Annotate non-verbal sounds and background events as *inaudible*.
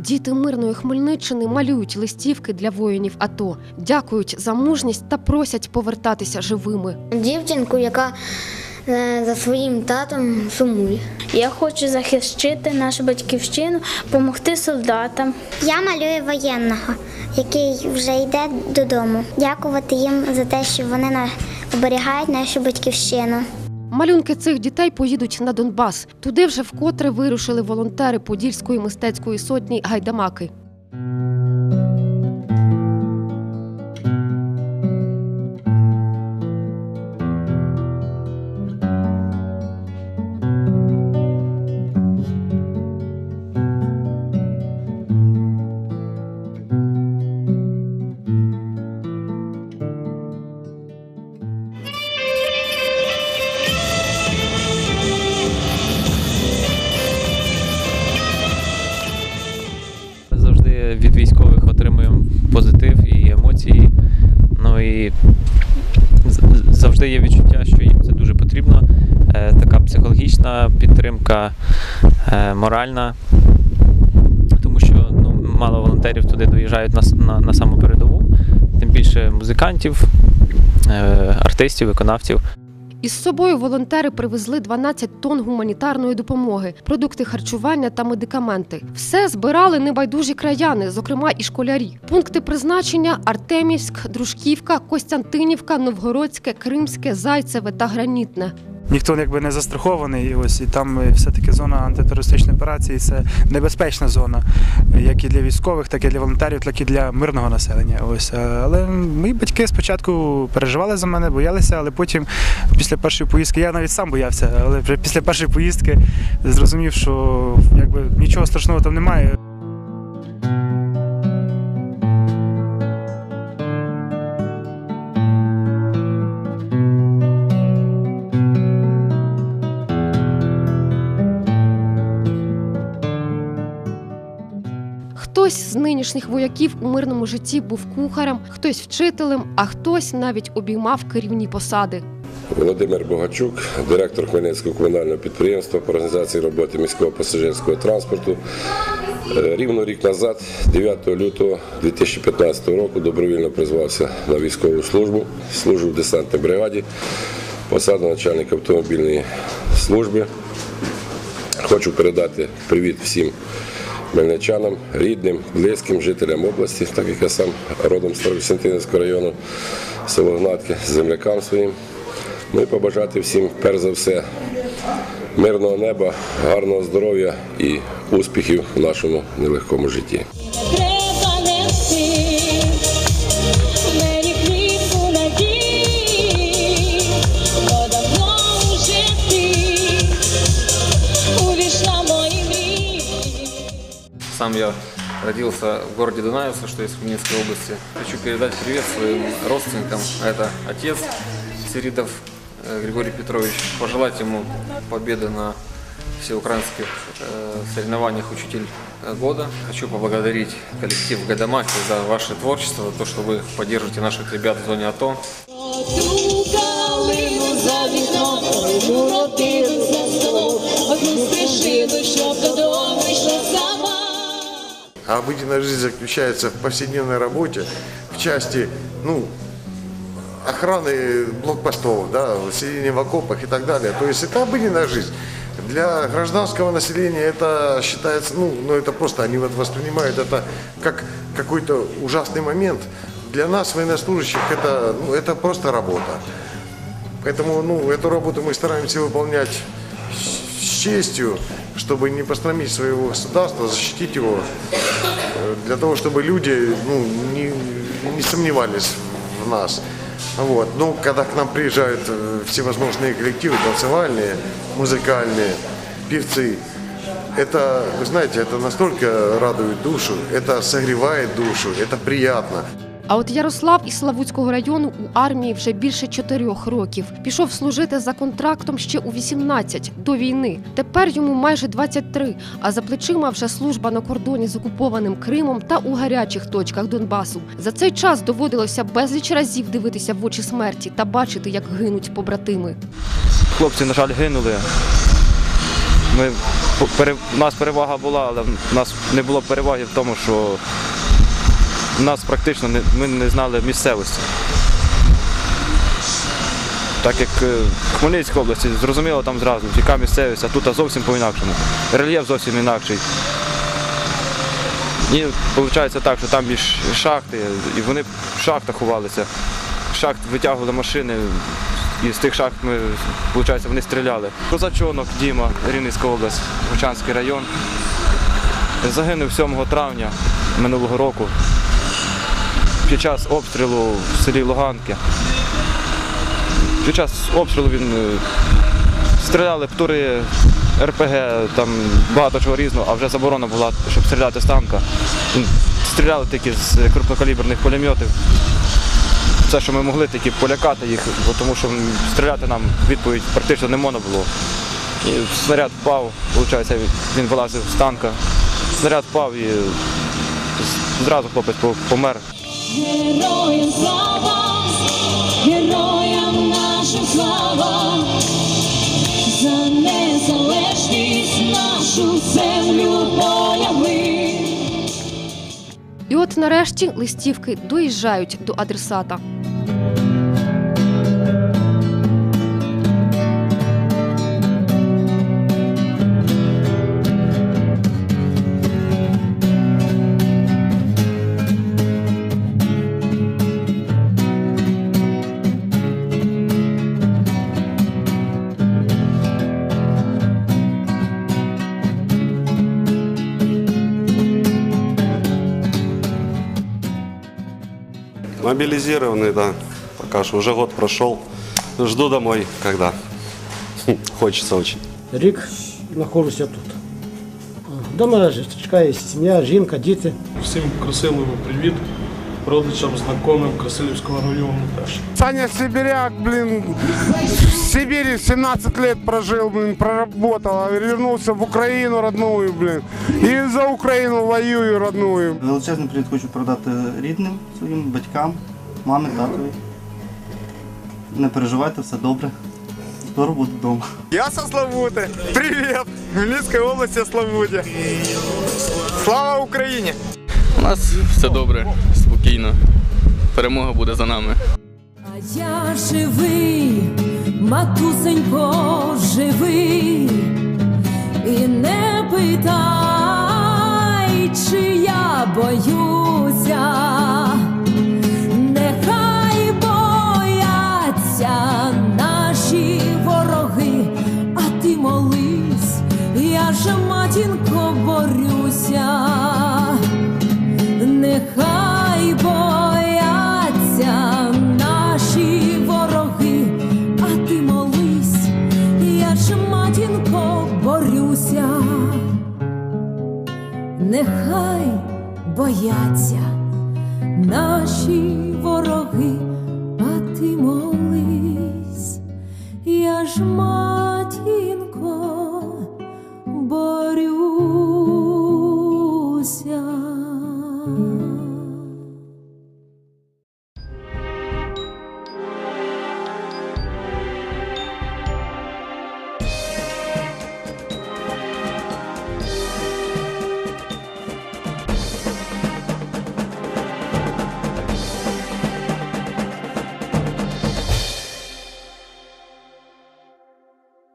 Діти мирної Хмельниччини малюють листівки для воїнів АТО, дякують за мужність та просять повертатися живими. Дівчинку, яка е, за своїм татом сумує. Я хочу захищити нашу батьківщину, допомогти солдатам. Я малюю воєнного, який вже йде додому. Дякувати їм за те, що вони оберігають нашу батьківщину. Малюнки цих дітей поїдуть на Донбас. Туди вже вкотре вирушили волонтери Подільської мистецької сотні Гайдамаки. І завжди є відчуття, що їм це дуже потрібно. Е, Така психологічна підтримка, е, моральна. Тому що ну, мало волонтерів туди доїжджають на, на, на саму передову, тим більше музикантів, е, артистів, виконавців. Із собою волонтери привезли 12 тонн гуманітарної допомоги, продукти харчування та медикаменти. Все збирали небайдужі краяни, зокрема і школярі. Пункти призначення Артемівськ, Дружківка, Костянтинівка, Новгородське, Кримське, Зайцеве та Гранітне. Ніхто якби не застрахований. І ось і там е, все-таки зона антитерористичної операції це небезпечна зона, е, як і для військових, так і для волонтерів, так і для мирного населення. Ось е, але мої батьки спочатку переживали за мене, боялися, але потім, після першої поїздки, я навіть сам боявся, але вже після першої поїздки зрозумів, що якби нічого страшного там немає. Хтось з нинішніх вояків у мирному житті був кухарем, хтось вчителем, а хтось навіть обіймав керівні посади. Володимир Богачук, директор Хмельницького комунального підприємства по організації роботи міського пасажирського транспорту. Е, Рівно рік назад, 9 лютого 2015 року, добровільно призвався на військову службу, служив в десантній бригаді, посада начальника автомобільної служби. Хочу передати привіт всім хмельничанам, рідним, близьким, жителям області, так як я сам родом з Старокостянтинівського району, село Гнатки, землякам своїм. Ну і побажати всім, перш за все, мирного неба, гарного здоров'я і успіхів в нашому нелегкому житті. Сам я родился в городе Дунаевцы, что есть в Хмельницкой области. Хочу передать привет своим родственникам. Это отец Сиридов э, Григорий Петрович. Пожелать ему победы на всеукраинских э, соревнованиях «Учитель года». Хочу поблагодарить коллектив Гайдамаки за ваше творчество, за то, что вы поддерживаете наших ребят в зоне АТО. Ту А обыденная жизнь заключается в повседневной работе, в части, ну, охраны блокпостов, да, сидения в окопах и так далее. То есть это обыденная жизнь. Для гражданского населения это считается, ну, ну это просто они вот воспринимают это как какой-то ужасный момент. Для нас, военнослужащих, это, ну, это просто работа. Поэтому ну, эту работу мы стараемся выполнять с честью, чтобы не пострамить своего государства, защитить его, э, для того, чтобы люди ну, не, не сомневались в нас. Вот. Ну, когда к нам приезжают э, всевозможные коллективы, танцевальные, музыкальные, певцы, это, вы знаете, это настолько радует душу, это согревает душу, это приятно. А от Ярослав із Славутського району у армії вже більше чотирьох років. Пішов служити за контрактом ще у 18 до війни. Тепер йому майже 23, а за плечима вже служба на кордоні з окупованим Кримом та у гарячих точках Донбасу. За цей час доводилося безліч разів дивитися в очі смерті та бачити, як гинуть побратими. Хлопці, на жаль, гинули. Ми у нас перевага була, але в нас не було переваги в тому, що в нас практично не, ми не знали місцевості. Так як е, в Хмельницькій області, зрозуміло там зразу, яка місцевість, а тут зовсім по-інакшому. Рельєф зовсім інакший. І виходить так, що там більш шахти, і вони в шахтах ховалися. Шахт витягували машини, і з тих шахт ми, виходить, вони стріляли. Козачонок Діма, Рівненська область, Бучанський район. Загинув 7 травня минулого року під час обстрілу в селі Луганки. Під час обстрілу він е, стріляли птури, РПГ, там багато чого різного, а вже заборона була, щоб стріляти з танка. Стріляли тільки з крупнокаліберних пулеметів. Все, що ми могли, тільки полякати їх, тому що стріляти нам відповідь практично не можна було. І снаряд впав, виходить, він вилазив з танка. Снаряд впав і зразу хлопець помер. Героям слава, героям наша слава, за незалежність нашу землю полягли. І от нарешті листівки доїжджають до адресата. Мобилизированный, да. Пока что уже год прошел. Жду домой, когда. *laughs* Хочется очень. Рік знаходжуся тут. Дома ж- чекає сім'я, жінка, діти. Всім Красилову привіт. Родичам, знайомим Красилівського району теж. Саня Сибиряк, блин, в Сибири 17 лет прожил, блин, проработал, а вернулся в Украину родную, блин. И за Украину воюю родную. Величезний привіт хочу передати рідним своїм батькам, мамі, татові. Не переживайте, все добре. Скоро буду вдома. Я со Славуты. Привет. Хмельницкой области Славуте. Слава Україні! У нас все добре, спокійно. Перемога буде за нами. А я живий, матусенько, живий, і не питай, чи я боюся, бояться